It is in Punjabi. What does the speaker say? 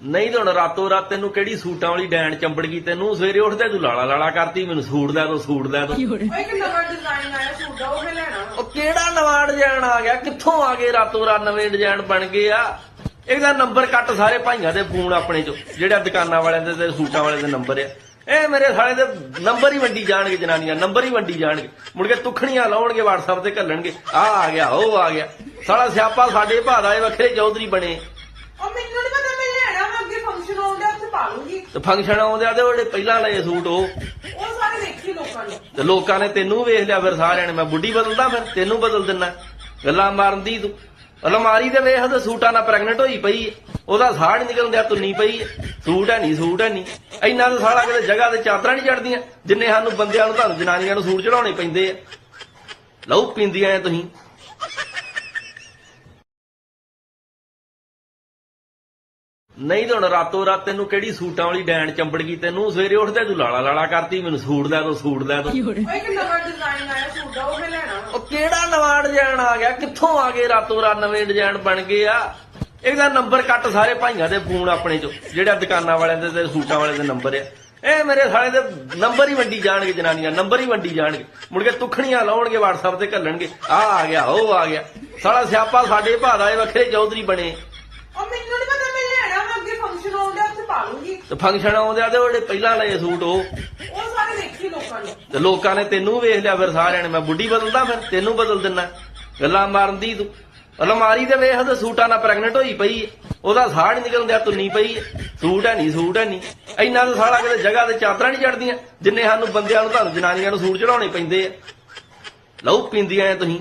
ਨਹੀਂ ਤਾਂ ਹੁਣ ਰਾਤੋਂ ਰਾਤ ਤੈਨੂੰ ਕਿਹੜੀ ਸੂਟਾਂ ਵਾਲੀ ਡੈਣ ਚੰਬੜ ਗਈ? ਤੈਨੂੰ ਸਵੇਰੇ ਉੱਠਦੇ ਤੂੰ ਲਾਲਾ ਲਾਲਾ ਕਰਤੀ ਮੈਨੂੰ ਸੂਟ ਲੈ ਦੋ ਸੂਟ ਲੈ ਦੋ। ਉਹ ਇੱਕ ਨਵਾਂ ਡਿਜ਼ਾਈਨ ਆਇਆ ਸੂਟ ਦਾ ਉਹ ਮੈਂ ਲੈਣਾ ਵਾ। ਉਹ ਕਿਹੜਾ ਨਵਾਂ ਡਿਜ਼ਾਈਨ ਆ ਗਿਆ? ਕਿੱਥੋਂ ਆ ਗਏ ਰਾਤੋਂ ਰਾਤ ਨਵੇਂ ਡਿਜ਼ਾਈਨ ਬਣ ਗਏ ਆ? ਇਹਦਾ ਨੰਬਰ ਕੱਟ ਸਾਰੇ ਭਾਈਆਂ ਦੇ ਫੋਨ ਆਪਣੇ ਚੋਂ ਜਿਹੜਾ ਦੁਕਾਨਾਂ ਵਾਲਿਆਂ ਦੇ ਤੇ ਸੂਟਾਂ ਵਾਲਿਆਂ ਦੇ ਨੰਬਰ ਆ। ਇਹ ਮੇਰੇ ਸਾਲੇ ਦੇ ਨੰਬਰ ਹੀ ਵੰਡੀ ਜਾਣਗੇ ਜਨਾਨੀਆਂ ਨੰਬਰ ਹੀ ਵੰਡੀ ਜਾਣਗੇ। ਮੁੜ ਕੇ ਤੁਖਣੀਆਂ ਲਾਉਣਗੇ WhatsApp ਤੇ ਘੱਲਣਗੇ। ਆ ਆ ਗਿਆ ਉਹ ਆ ਗਿਆ। ਸਾਲਾ ਸਿਆਪਾ ਸਾਡੇ ਭਾ ਦਾ ਇਹ ਵੱਖਰੇ ਚੌਧਰੀ ਬਣੇ ਉਹ ਮੈਨੂੰ ਨਹੀਂ ਪਤਾ ਮੈਂ ਲੈਣਾ ਵਾ ਅੱਗੇ ਫੰਕਸ਼ਨ ਆਉਂਦਾ ਉੱਥੇ ਪਾ ਲੂੰਗੀ ਤੇ ਫੰਕਸ਼ਨ ਆਉਂਦੇ ਆ ਤੇ ਉਹ ਜਿਹੜੇ ਪਹਿਲਾਂ ਲਏ ਸੂਟ ਉਹ। ਉਹ ਸਾਰੇ ਦੇਖੀ ਲੋਕਾਂ ਨੇ। ਤੇ ਲੋਕਾਂ ਨੇ ਤੈਨੂੰ ਵੇਖ ਲਿਆ ਫਿਰ ਸਾਰਿਆਂ ਨੇ ਮੈਂ ਬੁੱਢੀ ਬਦਲਦਾ ਫਿਰ ਤੈਨੂੰ ਬਦਲ ਦਿੰਨਾ। ਗੱਲਾਂ ਮਾਰਨ ਦੀ ਤੂੰ। ਅਲਮਾਰੀ ਦੇ ਵੇਖ ਤੇ ਸੂਟਾਂ ਨਾਲ ਪ੍ਰੈਗਨੈਂਟ ਹੋਈ ਪਈ। ਉਹਦਾ ਸਾੜ ਨਹੀਂ ਨਿਕਲਦਾ ਤੁੰਨੀ ਪਈ। ਸੂਟ ਹੈ ਨਹੀਂ ਸੂਟ ਹੈ ਨਹੀਂ ਇੰਨਾ ਤਾਂ ਸਾਲਾ ਕਿਤੇ ਜਗ੍ਹਾ ਤੇ ਚਾਦਰਾਂ ਨਹੀਂ ਚੜਦੀਆਂ ਜਿੰਨੇ ਸਾਨੂੰ ਬੰਦਿਆਂ ਨੂੰ ਤੁਹਾਨੂੰ ਜਨਾਨੀਆਂ ਨੂੰ ਸੂਟ ਚੜਾਉਣੇ ਪੈਂਦੇ ਆ। ਲਹੂ ਪੀਂਦੀਆਂ ਐ ਤੁਸੀਂ। ਨਹੀਂ ਤਾਂ ਹੁਣ ਰਾਤੋਂ ਰਾਤ ਤੈਨੂੰ ਕਿਹੜੀ ਸੂਟਾਂ ਵਾਲੀ ਡੈਣ ਚੰਬੜ ਗਈ? ਤੈਨੂੰ ਸਵੇਰੇ ਉੱਠਦੇ ਤੂੰ ਲਾਲਾ ਲਾਲਾ ਕਰਤੀ ਮੈਨੂੰ ਸੂਟ ਲੈ ਦੋ ਸੂਟ ਲੈ ਦੋ। ਉਹ ਇੱਕ ਨਵਾਂ ਡਿਜ਼ਾਈਨ ਆਇਆ ਸੂਟ ਦਾ ਉਹ ਮੈਂ ਲੈਣਾ ਵਾ। ਉਹ ਕਿਹੜਾ ਨਵਾਂ ਡਿਜ਼ਾਈਨ ਆ ਗਿਆ? ਕਿੱਥੋਂ ਆ ਗਏ ਰਾਤੋਂ ਰਾਤ ਨਵੇਂ ਡਿਜ਼ਾਈਨ ਬਣ ਗਏ ਆ? ਇਹਦਾ ਨੰਬਰ ਕੱਟ ਸਾਰੇ ਭਾਈਆਂ ਦੇ ਫੋਨ ਆਪਣੇ ਚੋਂ ਜਿਹੜਾ ਦੁਕਾਨਾਂ ਵਾਲਿਆਂ ਦੇ ਤੇ ਸੂਟਾਂ ਵਾਲਿਆਂ ਦੇ ਨੰਬਰ ਆ। ਇਹ ਮੇਰੇ ਸਾਲੇ ਦੇ ਨੰਬਰ ਹੀ ਵੰਡੀ ਜਾਣਗੇ ਜਨਾਨੀਆਂ ਨੰਬਰ ਹੀ ਵੰਡੀ ਜਾਣਗੇ। ਮੁੜ ਕੇ ਤੁਖਣੀਆਂ ਲਾਉਣਗੇ WhatsApp ਤੇ ਘੱਲਣਗੇ। ਆ ਆ ਗਿਆ ਉਹ ਆ ਗਿਆ। ਸਾਲਾ ਸਿਆਪਾ ਸਾਡੇ ਭਾ ਦਾ ਇਹ ਵੱਖਰੇ ਚੌਧਰੀ ਬਣੇ ਉਹ ਮੈਨੂੰ ਨਹੀਂ ਪਤਾ ਮੈਂ ਲੈਣਾ ਵਾ ਅੱਗੇ ਫੰਕਸ਼ਨ ਆਉਂਦਾ ਉੱਥੇ ਪਾ ਲੂੰਗੀ ਤੇ ਫੰਕਸ਼ਨ ਆਉਂਦੇ ਆ ਤੇ ਉਹ ਜਿਹੜੇ ਪਹਿਲਾਂ ਲਏ ਸੂਟ ਉਹ। ਉਹ ਸਾਰੇ ਦੇਖੀ ਲੋਕਾਂ ਨੇ। ਤੇ ਲੋਕਾਂ ਨੇ ਤੈਨੂੰ ਵੇਖ ਲਿਆ ਫਿਰ ਸਾਰਿਆਂ ਨੇ ਮੈਂ ਬੁੱਢੀ ਬਦਲਦਾ ਫਿਰ ਤੈਨੂੰ ਬਦਲ ਦਿੰਨਾ। ਗੱਲਾਂ ਮਾਰਨ ਦੀ ਤੂੰ। ਅਲਮਾਰੀ ਦੇ ਵੇਖ ਤੇ ਸੂਟਾਂ ਨਾਲ ਪ੍ਰੈਗਨੈਂਟ ਹੋਈ ਪਈ। ਉਹਦਾ ਸਾੜ ਨਹੀਂ ਨਿਕਲਦਾ ਤੁੰਨੀ ਪਈ। ਸੂਟ ਹੈ ਨਹੀਂ ਸੂਟ ਹੈ ਨਹੀਂ ਇੰਨਾ ਤਾਂ ਸਾਲਾ ਕਿਤੇ ਜਗ੍ਹਾ ਤੇ ਚਾਦਰਾਂ ਨਹੀਂ ਚੜਦੀਆਂ ਜਿੰਨੇ ਸਾਨੂੰ ਬੰਦਿਆਂ ਨੂੰ ਤੁਹਾਨੂੰ ਜਨਾਨੀਆਂ ਨੂੰ ਸੂਟ ਚੜਾਉਣੇ ਪੈਂਦੇ ਆ। ਲਹੂ ਪੀਂਦੀਆਂ ਐ ਤੁਸੀਂ।